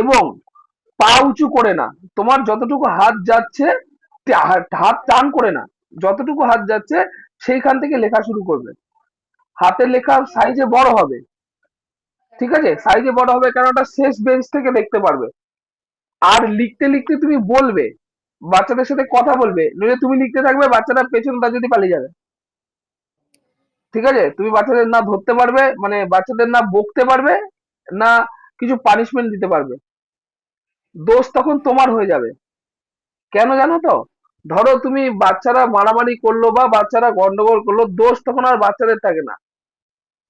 এবং পা উঁচু করে না। তোমার যতটুকু হাত যাচ্ছে হাত টান করে না। যতটুকু হাত যাচ্ছে, সেইখান থেকে লেখা শুরু করবে। হাতের লেখা সাইজে বড় হবে। ঠিক আছে? সাইজে বড় হবে কারণ ওটা শেষ বেঞ্চ থেকে দেখতে পারবে। আর লিখতে লিখতে তুমি বলবে, বাচ্চাদের সাথে কথা বলবে, নইলে তুমি লিখতে থাকবে বাচ্চাটা পেছনটা যদি পালিয়ে যাবে। ঠিক আছে? তুমি বাচ্চাদের না ধরতে পারবে মানে বাচ্চাদের না বকতে পারবে, না কিছু পানিশমেন্ট দিতে পারবে। দোষ তখন তোমার হয়ে যাবে। কেন জানো তো? ধরো তুমি বাচ্চারা মারামারি করল বা বাচ্চারা গন্ডগোল করল, দোষ তখন আর বাচ্চাদের থাকে না।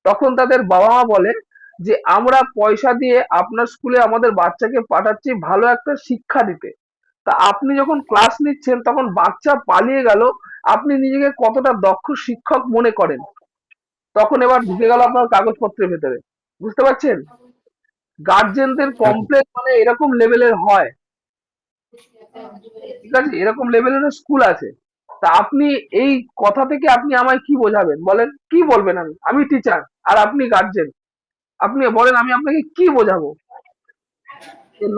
তখন তাদের বাবা মা বলে যে, আমরা পয়সা দিয়ে আপনার স্কুলে আমাদের বাচ্চাকে পাঠাচ্ছি ভালো একটা শিক্ষা দিতে। তা আপনি যখন ক্লাস নিচ্ছেন, তখন বাচ্চা পালিয়ে গেল, আপনি নিজেকে কতটা দক্ষ শিক্ষক মনে করেন? তখন এবার ঢুকে গেল আপনার কাগজপত্রের ভেতরে। বুঝতে পারছেন? গার্জেনদের কমপ্লেন মানে এরকম লেভেলের হয়। ঠিক আছে? এরকম লেভেলের স্কুল আছে। তা আপনি এই কথা থেকে আপনি আমায় কি বোঝাবেন? বলেন কি বলবেন আমি? আমি টিচার আর আপনি গার্জেন আপনি বলেন আমি আপনাকে কি বোঝাবো?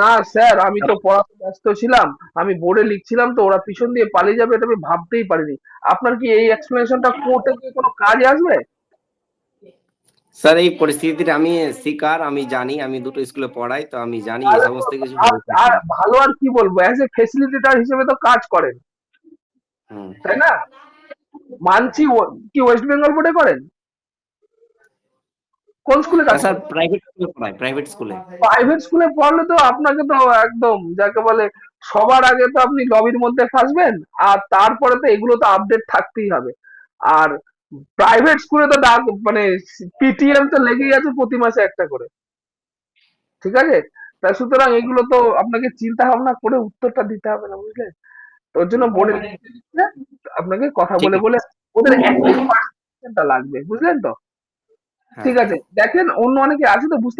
না স্যার আমি তো পড়াতে ব্যস্ত ছিলাম আমি বোর্ডে লিখছিলাম তো ওরা পিছন দিয়ে পালিয়ে যাবে এটা আমি ভাবতেই পারিনি। আপনার কি এই এক্সপ্লেনেশনটা কোর্টে গিয়ে কোনো কাজে আসবে? স্যার এই পরিস্থিতিটা আমি শিকার আমি জানি আমি দুটো স্কুলে পড়াই তো আমি জানি এই সমস্ত কিছু আর- ভালো আর কি বলব? অ্যাজ এ ফেসিলিটেটার হিসেবে তো কাজ করেন। তাই না? মানছি কি ওয়েস্ট বেঙ্গল বোর্ডে করেন? কোন স্কুলে কাজ স্যার প্রাইভেট স্কুলে পড়াই প্রাইভেট স্কুলে প্রাইভেট স্কুলে পড়লে তো আপনাকে তো একদম যাকে বলে সবার আগে তো আপনি লবির মধ্যে ফাঁসবেন আর তারপরে তো এগুলো তো আপডেট থাকতেই হবে। আর প্রাইভেট স্কুলে তো ডাক মানে পিটিএম তো লেগেই আছে প্রতি মাসে একটা করে। ঠিক আছে? তাই সুতরাং এগুলো তো আপনাকে চিন্তা ভাবনা করে উত্তরটা দিতে হবে না বুঝলে? ওর জন্য বলে আপনাকে কথা বলে বলে ওদের লাগবে বুঝলেন তো? হ্যাঁ। ঠিক আছে? দেখেন অন্য অনেকে আছে তো বুঝতে